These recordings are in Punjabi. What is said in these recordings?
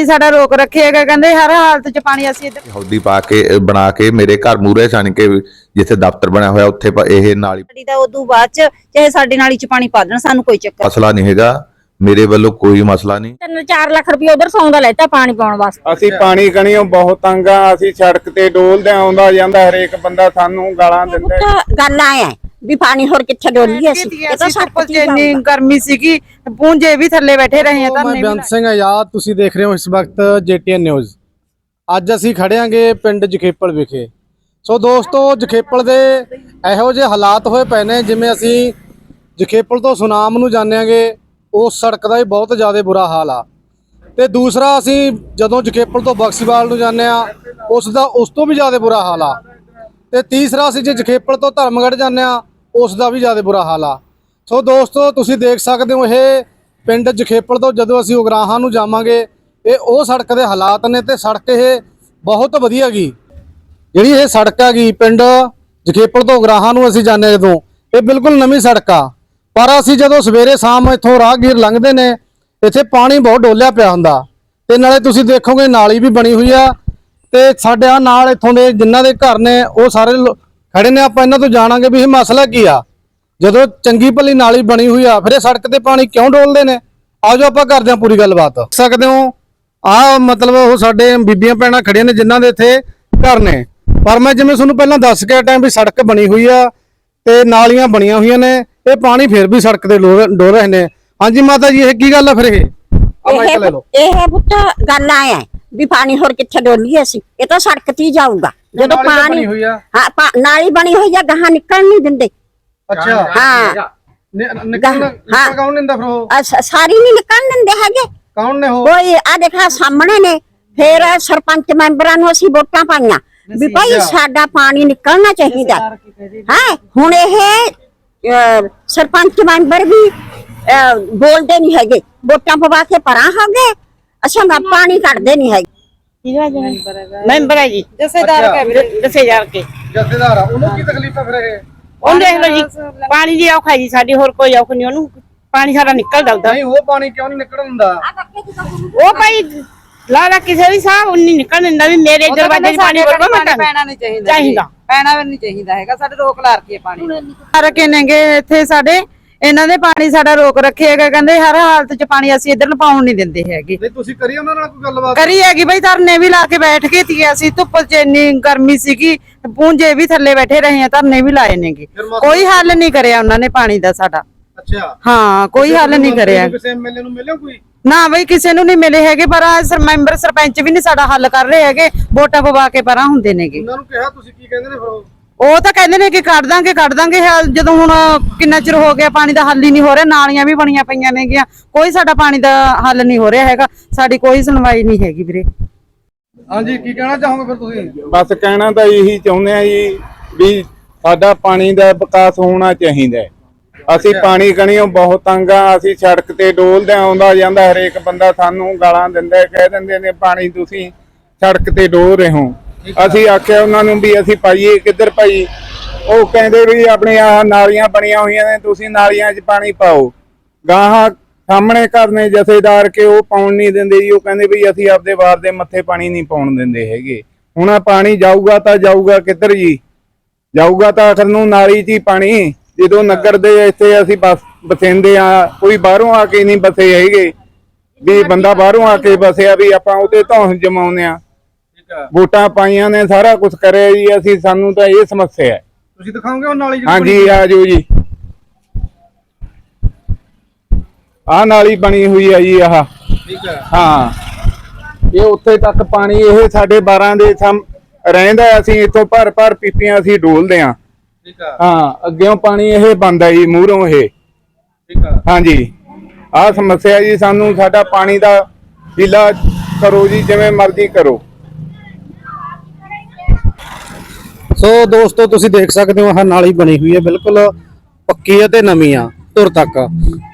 ਪਾਣੀ ਸਾਡਾ ਰੋਕ ਰੱਖਿਆਗਾ ਕਹਿੰਦੇ ਹਰ ਹਾਲਤ 'ਚ ਪਾਣੀ ਅਸੀਂ ਇੱਧਰ ਹੌਦੀ ਪਾ ਕੇ ਬਣਾ ਕੇ ਮੇਰੇ ਘਰ ਮੂਰੇ ਛਣ ਕੇ ਜਿੱਥੇ ਦਫ਼ਤਰ ਬਣਿਆ ਹੋਇਆ ਉੱਥੇ ਪ- ਇਹ ਨਾਲੀ ਸਾਡੀ ਦਾ ਉਦੋਂ ਬਾਅਦ ਚ ਚਾਹੇ ਸਾਡੇ ਨਾਲੀ ਚ ਪਾਣੀ ਪਾ ਦੇਣ ਸਾਨੂੰ ਕੋਈ ਚੱਕਰ ਮਸਲਾ ਨਹੀਂ ਹੈਗਾ। ਮੇਰੇ ਵੱਲੋਂ ਕੋਈ ਮਸਲਾ ਨਹੀਂ। ਤਿੰਨ 4 ਲੱਖ ਰੁਪਏ ਉਧਰ ਸੌਂਦਾ ਲੈਤਾ ਪਾਣੀ ਪਾਉਣ ਵਾਸਤੇ। ਅਸੀਂ ਪਾਣੀ ਕਣੀਓ ਬਹੁਤ ਤੰਗ ਆ ਅਸੀਂ ਸੜਕ ਤੇ ਡੋਲਦੇ ਆਉਂਦਾ ਜਾਂਦਾ ਹਰੇਕ ਬੰਦਾ ਸਾਨੂੰ ਗਾਲਾਂ ਦਿੰਦਾ। ਪੁੱਤ ਗੱਲ ਆਏ ਆ। ਵੀ ਪਾਣੀ ਹੋਰ ਕਿੱਥੇ ਡੋਲੀਏ ਅਸੀਂ? ਇਹ ਤਾਂ ਸੱਪ 'ਚ ਇੰਨੀ ਗਰਮੀ ਸੀਗੀ ਪੂੰਜੇ ਵੀ ਥੱਲੇ ਬੈਠੇ ਰਹੇ ਆ ਤਾਂ ਮੈਂ ਬੇਅੰਤ ਸਿੰਘ ਆਜ਼ਾਦ ਤੁਸੀਂ ਦੇਖ ਰਹੇ ਹੋ ਇਸ ਵਕਤ ਜੇਟੀਐਨ ਨਿਊਜ਼। ਅੱਜ ਅਸੀਂ ਖੜਿਆਂਗੇ ਪਿੰਡ ਜਖੇਪਲ ਵਿਖੇ। ਸੋ ਦੋਸਤੋ ਜਖੇਪਲ ਦੇ ਇਹੋ ਜਿਹੇ ਹਾਲਾਤ ਹੋਏ ਪਏ ਨੇ ਜਿਵੇਂ ਅਸੀਂ ਜਖੇਪਲ ਤੋਂ ਸੁਨਾਮ ਨੂੰ ਜਾਣਾਂਗੇ ਉਸ ਸੜਕ ਦਾ ਵੀ ਬਹੁਤ ਜ਼ਿਆਦਾ ਬੁਰਾ ਹਾਲ ਆ। ਤੇ ਦੂਸਰਾ ਅਸੀਂ ਜਦੋਂ ਜਖੇਪਲ ਤੋਂ ਬਕਸੀਵਾਲ ਨੂੰ ਜਾਂਦੇ ਆ ਉਸ ਦਾ ਉਸ ਤੋਂ ਵੀ ਜ਼ਿਆਦਾ ਬੁਰਾ ਹਾਲ ਆ। ਤੇ ਤੀਸਰਾ ਅਸੀਂ ਜੇ ਜਖੇਪਲ ਤੋਂ ਧਰਮਗੜ੍ਹ ਜਾਂਦੇ ਆ ਉਸ ਦਾ ਵੀ ਜ਼ਿਆਦਾ ਬੁਰਾ ਹਾਲ ਆ। ਸੋ ਦੋਸਤੋ, ਤੁਸੀਂ ਦੇਖ ਸਕਦੇ ਹੋ, ਇਹ ਪਿੰਡ ਜਖੇਪਲ ਤੋਂ ਜਦੋਂ ਅਸੀਂ ਉਗਰਾਹਾਂ ਨੂੰ ਜਾਵਾਂਗੇ, ਇਹ ਉਹ ਸੜਕ ਦੇ ਹਾਲਾਤ ਨੇ ਤੇ ਸੜਕ ਇਹ ਬਹੁਤ ਵਧੀਆ ਗਈ ਜਿਹੜੀ ਇਹ ਸੜਕ ਹੈਗੀ, ਪਿੰਡ ਜਖੇਪਲ ਤੋਂ ਉਗਰਾਹਾਂ ਨੂੰ ਅਸੀਂ ਜਾਂਦੇ ਹਾਂ ਜਦੋਂ, ਇਹ ਬਿਲਕੁਲ ਨਵੀਂ ਸੜਕ ਆ। ਪਰ ਅਸੀਂ ਜਦੋਂ ਸਵੇਰੇ ਸ਼ਾਮ ਇੱਥੋਂ ਰਾਹਗੀਰ ਲੰਘਦੇ ਨੇ, ਇੱਥੇ ਪਾਣੀ ਬਹੁਤ ਡੋਲਿਆ ਪਿਆ ਹੁੰਦਾ। ਤੇ ਨਾਲੇ ਤੁਸੀਂ ਦੇਖੋਗੇ, ਨਾਲੀ ਵੀ ਬਣੀ ਹੋਈ ਆ। ਤੇ ਸਾਡੇ ਆ ਨਾਲ ਇੱਥੋਂ ਦੇ ਜਿਨ੍ਹਾਂ ਦੇ ਘਰ ਨੇ, ਉਹ ਸਾਰੇ ਲੋ- ਖੜੇ ਨੇ ਆਪਾਂ ਇਹਨਾਂ ਤੋਂ ਜਾਣਾਂਗੇ ਵੀ ਇਹ ਮਸਲਾ ਕੀ ਆ। ਜਦੋਂ ਚੰਗੀ ਭਲੀ ਨਾਲੀ ਬਣੀ ਹੋਈ ਆ ਫਿਰ ਇਹ ਸੜਕ ਤੇ ਪਾਣੀ ਕਿਉਂ ਡੋਲਦੇ ਨੇ? ਆਜੋ ਆਪਾਂ ਕਰਦੇ ਹਾਂ ਪੂਰੀ ਗੱਲਬਾਤ। ਸਕਦੇ ਹੋ ਆ ਮਤਲਬ ਉਹ ਸਾਡੇ ਬੀਬੀਆਂ ਭੈਣਾਂ ਖੜੀਆਂ ਨੇ ਜਿਨ੍ਹਾਂ ਦੇ ਇੱਥੇ ਘਰ ਨੇ। ਪਰ ਮੈਂ ਜਿਵੇਂ ਤੁਹਾਨੂੰ ਪਹਿਲਾਂ ਦੱਸ ਕੇ ਟਾਈਮ ਵੀ ਸੜਕ ਬਣੀ ਹੋਈ ਆ ਤੇ ਨਾਲੀਆਂ ਬਣੀਆਂ ਹੋਈਆਂ ਨੇ ਇਹ ਪਾਣੀ ਫਿਰ ਵੀ ਸੜਕ ਤੇ ਡੋਲ ਰਹੇ ਨੇ। ਹਾਂਜੀ ਮਾਤਾ ਜੀ ਇਹ ਕੀ ਗੱਲ ਆ ਫਿਰ ਇਹ? ਆ ਇਹ ਪੁੱਤ ਗੱਲ ਆਏ ਆ ਵੀ ਪਾਣੀ ਹੋਰ ਕਿੱਥੇ ਡੋਲੀਏ ਅਸੀਂ? ਇਹ ਤਾਂ ਸੜਕ ਤੇ ਹੀ ਜਾਊਗਾ। ਜਦੋਂ ਨਾਲੀ ਤਾਂ ਪਾਣੀ ਬਣੀ ਹੋਈ ਆ। ਹਾਂ ਪਾ- ਨਾਲੀ ਬਣੀ ਹੋਈ ਆ ਗਾਹਾਂ ਨਿਕਲ ਨਹੀਂ ਦਿੰਦੇ। ਅੱਛਾ। ਹਾਂ ਨਿ- ਨਿਕਲ ਨਿਕਲ ਕੌਣ ਲੈਂਦਾ ਫਿਰ ਉਹ? ਆ ਸ- ਸਾਰੀ ਨਹੀਂ ਨਿਕਲ ਦਿੰਦੇ ਹੈਗੇ। ਕੌਣ ਨੇ ਉਹ? ਕੋਈ ਆ ਦੇਖਾ ਸਾਹਮਣੇ ਨੇ। ਫਿਰ ਸਰਪੰਚ ਮੈਂਬਰਾਂ ਨੂੰ ਅਸੀਂ ਵੋਟਾਂ ਪਾਈਆਂ। ਵੀ ਭਾਈ ਸਾਡਾ ਪਾਣੀ ਨਿਕਲਣਾ ਚਾਹੀਦਾ। ਹੈ? ਹੁਣ ਇਹ ਅਹ, ਸਰਪੰਚ ਮੈਂਬਰ ਵੀ ਅਹ, ਬੋਲਦੇ ਨਹੀਂ ਹੈਗੇ। ਵੋਟਾਂ ਪਵਾ ਕੇ ਪਰਾਂ ਹੋ ਗਏ। ਅਸਾਂ ਦਾ ਪਾਣੀ ਕੱਢਦੇ ਨਹੀਂ ਹੈਗੇ। ਮੈਂਬਰ ਹੈ ਜੀ। ਜਥੇਦਾਰ ਕਹਿ ਵੀਰੇ। ਦੱਸੇ ਜਾ ਕੇ। ਜਥੇਦਾਰ ਆ। ਉਹਨੂੰ ਕੀ ਤਕਲੀਫ ਆ ਫਿਰ ਇਹ? ਉਹ ਦੇਖ ਲਓ ਜੀ ਪਾਣੀ ਦੀ ਔਖ ਜੀ ਸਾਡੀ ਹੋਰ ਕੋਈ ਔਖ ਨਹੀਂ। ਉਹਨੂੰ ਪਾਣੀ ਸਾਡਾ ਨਿਕਲਦਾ ਉਹਦਾ ਨਹੀਂ ਉਹ ਪਾਣੀ ਕਿਉਂ ਨਹੀਂ ਨਿਕਲਣ ਹੁੰਦਾ ਉਹ ਭਾਈ ਲਾ ਲਾ ਕਿਸੇ ਵੀ ਸਾਹ ਨਹੀਂ ਨਿਕਲ ਦਿੰਦਾ ਵੀ ਮੇਰੇ ਦਰਵਾਜ਼ੇ 'ਚ ਪਾਣੀ ਵਰਗਾ ਮੈਂ ਪੈਣਾ ਨਹੀਂ ਚਾਹੀਦਾ ਚਾਹੀਦਾ। ਪੈਣਾ ਵੀ ਨਹੀਂ ਚਾਹੀਦਾ ਹੈਗਾ। ਸਾਡੇ ਰੋਕ ਲਾ ਰੱਖੀ ਹੈ ਪਾਣੀ। ਰੱਖੇ ਨੇਗੇ ਇੱਥੇ ਸਾਡੇ? ਇਹਨਾਂ ਨੇ ਪਾਣੀ ਸਾਡਾ ਰੋਕ ਰੱਖਿਆਗਾ ਕਹਿੰਦੇ ਹਰ ਹਾਲਤ 'ਚ ਪਾਣੀ ਅਸੀਂ ਇੱਧਰ ਨੂੰ ਪਾਉਣ ਨਹੀਂ ਦਿੰਦੇ ਹੈਗੇ। ਨਹੀਂ ਤੁਸੀਂ ਕਰੀ ਉਹਨਾਂ ਨਾਲ ਕੋਈ ਗੱਲਬਾਤ? ਕਰੀ ਹੈਗੀ ਬਈ ਧਰਨੇ ਵੀ ਲਾ ਕੇ ਬੈਠ ਗਏ ਸੀ ਅਸੀਂ ਧੁੱਪ 'ਚ ਇੰਨੀ ਗਰਮੀ ਸੀਗੀ ਪੂੰਜੇ ਵੀ ਥੱਲੇ ਬੈਠੇ ਰਹੇ ਆ ਧਰਨੇ ਵੀ ਲਾਏ ਨੇਗੇ। ਕੋਈ ਹੱਲ ਨਹੀਂ ਕਰਿਆ ਉਹਨਾਂ ਨੇ ਪਾਣੀ ਦਾ ਸਾਡਾ। ਅੱਛਾ। ਹਾਂ ਕੋਈ ਹੱਲ ਨਹੀਂ ਕਰਿਆ। ਕਿਸੇ ਐਮਐਲਏ ਨੂੰ ਮਿਲਿਓ ਕੋਈ? ਨਾ ਬਈ ਕਿਸੇ ਨੂੰ ਨਹੀਂ ਮਿਲੇ ਹੈਗੇ ਪਰ ਸਰ ਮੈਂਬਰ ਸਰਪੰਚ ਵੀ ਨਹੀਂ ਸਾਡਾ ਹੱਲ ਕਰ ਰਹੇ ਹੈਗੇ ਵੋਟਾਂ ਪਵਾ ਕੇ ਪਰਾਂ ਹੁੰਦੇ ਨੇਗੇ। ਉਹਨਾਂ ਨੂੰ ਕਿਹਾ ਤੁਸੀਂ ਕੀ ਕਹਿੰਦੇ ਨੇ ਫਿਰ ਉਹ ਤਾਂ ਕਹਿੰਦੇ ਨੇ ਕਿ ਕੱਢ ਦਾਂਗੇ ਕੱਢ ਦਾਂਗੇ। ਹਾਲ ਜਦੋਂ ਹੁਣ ਕਿੰਨਾ ਚਿਰ ਹੋ ਗਿਆ ਪਾਣੀ ਦਾ ਹੱਲ ਹੀ ਨਹੀਂ ਹੋ ਰਿਹਾ ਨਾਲੀਆਂ ਵੀ ਬਣੀਆਂ ਪਈਆਂ ਨੇਗੀਆਂ। ਕੋਈ ਸਾਡਾ ਪਾਣੀ ਦਾ ਹੱਲ ਨਹੀਂ ਹੋ ਰਿਹਾ ਹੈਗਾ। ਸਾਡੀ ਕੋਈ ਸੁਣਵਾਈ ਨਹੀਂ ਹੈਗੀ ਵੀਰੇ। ਹਾਂਜੀ ਕੀ ਕਹਿਣਾ ਚਾਹੋਗੇ ਫਿਰ ਤੁਸੀਂ? ਬਸ ਕਹਿਣਾ ਤਾਂ ਇਹੀ ਚਾਹੁੰਦੇ ਆ ਜੀ ਵੀ ਸਾਡਾ ਪਾਣੀ ਦਾ ਵਿਕਾਸ ਹੋਣਾ ਚਾਹੀਦਾ। ਅਸੀਂ ਪਾਣੀ ਕਣੀਓ ਬਹੁਤ ਤੰਗ ਆ ਅਸੀਂ ਸੜਕ ਤੇ ਡੋਲਦੇ ਆਉਂਦਾ ਜਾਂਦਾ ਹਰੇਕ ਬੰਦਾ ਸਾਨੂੰ ਗਾਲਾਂ ਦਿੰਦਾ ਕਹਿ ਦਿੰਦੇ ਨੇ ਪਾਣੀ ਤੁਸੀਂ ਸੜਕ ਤੇ ਡੋਲ ਰਹੇ ਹੋ। ਅਸੀਂ ਆਖਿਆ ਉਹਨਾਂ ਨੂੰ ਵੀ ਅਸੀਂ ਪਾਈਏ, ਕਿੱਧਰ ਭਾਈ ਉਹ ਕਹਿੰਦੇ ਵੀ ਆਪਣੇ ਆ ਨਾਲੀਆਂ ਬਣੀਆਂ ਹੋਈਆਂ ਨੇ, ਤੁਸੀਂ ਨਾਲੀਆਂ 'ਚ ਪਾਣੀ ਪਾਓ। ਗਾਹਾਂ ਸਾਹਮਣੇ ਘਰ ਨੇ ਜਥੇਦਾਰ ਕੇ ਉਹ ਪਾਉਣ ਨਹੀਂ ਦਿੰਦੇ ਜੀ, ਉਹ ਕਹਿੰਦੇ ਵੀ ਅਸੀਂ ਆਪਦੇ ਵਾਰ ਦੇ ਮੱਥੇ ਪਾਣੀ ਨਹੀਂ ਪਾਉਣ ਦਿੰਦੇ ਹੈਗੇ। ਹੁਣ ਆਹ ਪਾਣੀ ਜਾਊਗਾ ਤਾਂ ਜਾਊਗਾ ਕਿੱਧਰ ਜੀ? ਜਾਊਗਾ ਤਾਂ ਆਖਰ ਨੂੰ ਨਾਲੀ 'ਚ ਹੀ ਪਾਣੀ। ਜਦੋਂ ਨਗਰ ਦੇ ਇੱਥੇ ਅਸੀਂ ਬਸ ਬਸੇਂਦੇ ਆ ਕੋਈ ਬਾਹਰੋਂ ਆ ਕੇ ਨਹੀਂ ਬਸੇ ਹੈਗੇ। ਵੀ ਬੰਦਾ ਬਾਹਰੋਂ ਆ ਕੇ ਬਸਿਆ ਵੀ ਆਪਾਂ ਉਹਦੇ ਧੌਣ ਜਮਾਉਂਦੇ ਆ ਆ ਵੋਟਾਂ ਪਾਈਆਂ ਨੇ ਸਾਰਾ ਕੁਝ ਕਰਿਆ ਜੀ ਅਸੀਂ ਸਾਨੂੰ ਤਾਂ ਇਹ ਸਮੱਸਿਆ ਹੈ। ਤੁਸੀਂ ਦਿਖਾਓਗੇ ਉਹ ਨਾਲੀ ਜਿਹੜੀ ਹਾਂਜੀ ਆ ਜਾਓ ਜੀ। ਆ ਨਾਲੀ ਬਣੀ ਹੋਈ ਹੈ ਜੀ ਆਹ। ਠੀਕ ਹੈ। ਹਾਂ। ਇਹ ਉੱਥੇ ਤੱਕ ਪਾਣੀ ਇਹ ਸਾਡੇ 12 ਦੇ ਸਮ ਰਹਿੰਦਾ ਹੈ, ਅਸੀਂ ਇੱਥੋਂ ਭਰ ਭਰ ਪੀਪੀਆਂ ਅਸੀਂ ਡੋਲਦੇ ਆ ਠੀਕ ਆ। ਹਾਂ ਅੱਗੇੋਂ ਪਾਣੀ ਇਹ ਬੰਦਾ ਜੀ ਮੂਹਰੋਂ ਇਹ। ਠੀਕ ਆ। ਹਾਂਜੀ। ਆਹ ਸਮੱਸਿਆ ਜੀ ਸਾਨੂੰ ਸਾਡਾ ਪਾਣੀ ਦਾ ਹੀਲਾ ਕਰੋ ਜੀ ਜਿਵੇਂ ਮਰਜ਼ੀ ਕਰੋ। ਸੋ ਦੋਸਤੋ, ਤੁਸੀਂ ਦੇਖ ਸਕਦੇ ਹੋ, ਆਹ ਨਾਲੀ ਬਣੀ ਹੋਈ ਹੈ, ਬਿਲਕੁਲ ਪੱਕੀ ਹੈ ਤੇ ਨਵੀਂ ਆ, ਧੁਰ ਤੱਕ।